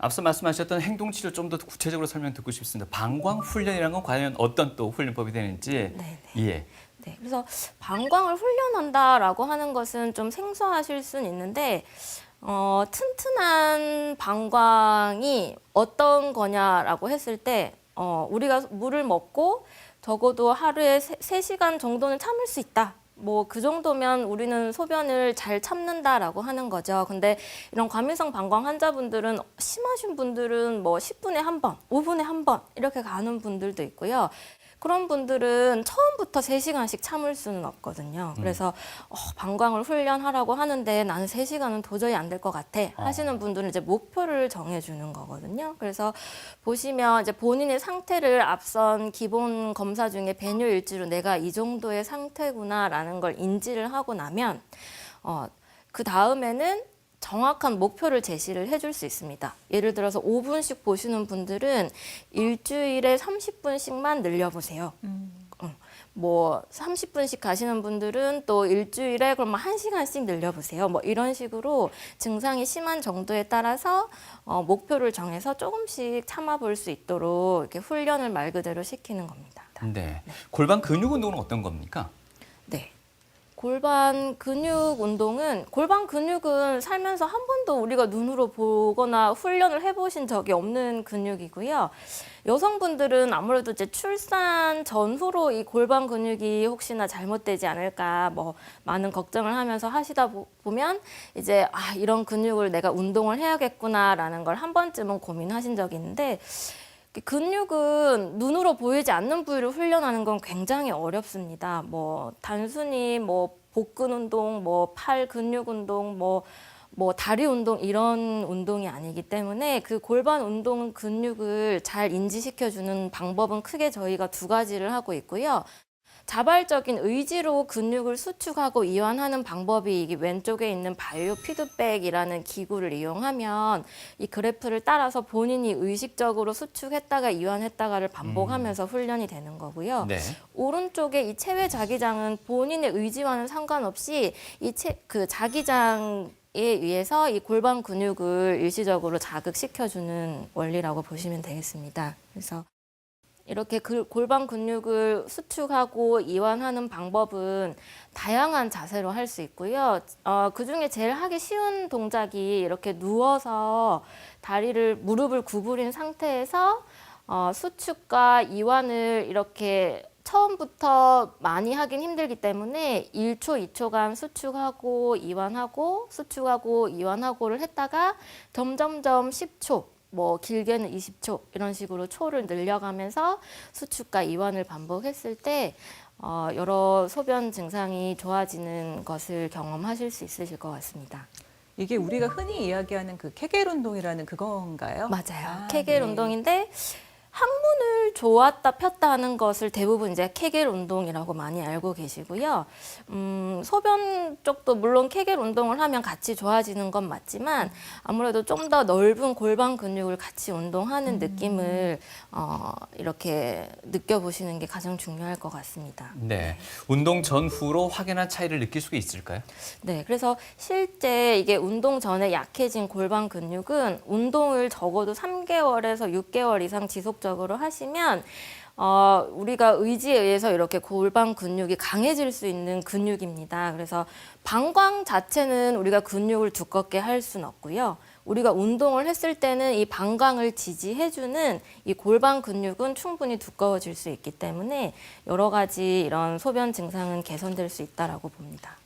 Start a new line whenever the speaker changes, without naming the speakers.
앞서 말씀하셨던 행동 치료 좀 더 구체적으로 설명 듣고 싶습니다. 방광 훈련이라는 건 과연 어떤 또 훈련법이 되는지
네,
예.
네, 그래서 방광을 훈련한다라고 하는 것은 좀 생소하실 수는 있는데 어, 튼튼한 방광이 어떤 거냐라고 했을 때 어, 우리가 물을 먹고 적어도 하루에 세, 세시간 정도는 참을 수 있다. 뭐 그 정도면 우리는 소변을 잘 참는다라고 하는 거죠. 근데 이런 과민성 방광 환자분들은 심하신 분들은 뭐 10분에 한 번, 5분에 한 번 이렇게 가는 분들도 있고요. 그런 분들은 처음부터 세시간씩 참을 수는 없거든요. 그래서 어, 방광을 훈련하라고 하는데 나는 세시간은 도저히 안 될 것 같아 하시는 분들은 이제 목표를 정해주는 거거든요. 그래서 보시면 이제 본인의 상태를 앞선 기본 검사 중에 배뇨 일지로 내가 이 정도의 상태구나라는 걸 인지를 하고 나면 어, 그 다음에는 정확한 목표를 제시를 해줄 수 있습니다. 예를 들어서 5분씩 보시는 분들은 일주일에 30분씩만 늘려보세요. 어, 뭐 30분씩 가시는 분들은 또 일주일에 그러면 1시간씩 늘려보세요. 뭐 이런 식으로 증상이 심한 정도에 따라서 어, 목표를 정해서 조금씩 참아볼 수 있도록 이렇게 훈련을 말 그대로 시키는 겁니다.
네. 골반 근육 운동은 어떤 겁니까?
네. 골반 근육 운동은 골반 근육은 살면서 한 번도 우리가 눈으로 보거나 훈련을 해보신 적이 없는 근육이고요. 여성분들은 아무래도 이제 출산 전후로 이 골반 근육이 혹시나 잘못되지 않을까 뭐 많은 걱정을 하면서 하시다 보- 보면 이제 아 이런 근육을 내가 운동을 해야겠구나라는 걸 한 번쯤은 고민하신 적이 있는데 근육은 눈으로 보이지 않는 부위를 훈련하는 건 굉장히 어렵습니다. 뭐 단순히 뭐 복근 운동, 뭐 팔 근육 운동, 뭐뭐 다리 운동 이런 운동이 아니기 때문에 그 골반 운동 근육을 잘 인지시켜 주는 방법은 크게 저희가 두 가지를 하고 있고요. 자발적인 의지로 근육을 수축하고 이완하는 방법이 이게 왼쪽에 있는 바이오 피드백이라는 기구를 이용하면 이 그래프를 따라서 본인이 의식적으로 수축했다가 이완했다가를 반복하면서 훈련이 되는 거고요.
네.
오른쪽에 이 체외 자기장은 본인의 의지와는 상관없이 이 그 자기장 에 의해서 이 골반 근육을 일시적으로 자극시켜주는 원리라고 보시면 되겠습니다. 그래서 이렇게 그 골반 근육을 수축하고 이완하는 방법은 다양한 자세로 할 수 있고요. 어, 그 중에 제일 하기 쉬운 동작이 이렇게 누워서 다리를 무릎을 구부린 상태에서 어, 수축과 이완을 이렇게 처음부터 많이 하긴 힘들기 때문에 1초, 2초간 수축하고 이완하고 수축하고 이완하고를 했다가 점점점 10초, 뭐 길게는 20초 이런 식으로 초를 늘려가면서 수축과 이완을 반복했을 때 어, 여러 소변 증상이 좋아지는 것을 경험하실 수 있으실 것 같습니다.
이게 우리가 흔히 이야기하는 그 케겔 운동이라는 그건가요?
맞아요.
아,
케겔
네.
운동인데 항문을 조았다 폈다 하는 것을 대부분 이제 케겔 운동이라고 많이 알고 계시고요. 음, 소변 쪽도 물론 케겔 운동을 하면 같이 좋아지는 건 맞지만 아무래도 좀 더 넓은 골반 근육을 같이 운동하는 느낌을 어, 이렇게 느껴보시는 게 가장 중요할 것 같습니다.
네. 운동 전후로 확연한 차이를 느낄 수가 있을까요?
네, 그래서 실제 이게 운동 전에 약해진 골반 근육은 운동을 적어도 3개월에서 6개월 이상 지속 적으로 하시면 어, 우리가 의지에 의해서 이렇게 골반 근육이 강해질 수 있는 근육입니다. 그래서 방광 자체는 우리가 근육을 두껍게 할 수는 없고요. 우리가 운동을 했을 때는 이 방광을 지지해주는 이 골반 근육은 충분히 두꺼워질 수 있기 때문에 여러 가지 이런 소변 증상은 개선될 수 있다라고 봅니다.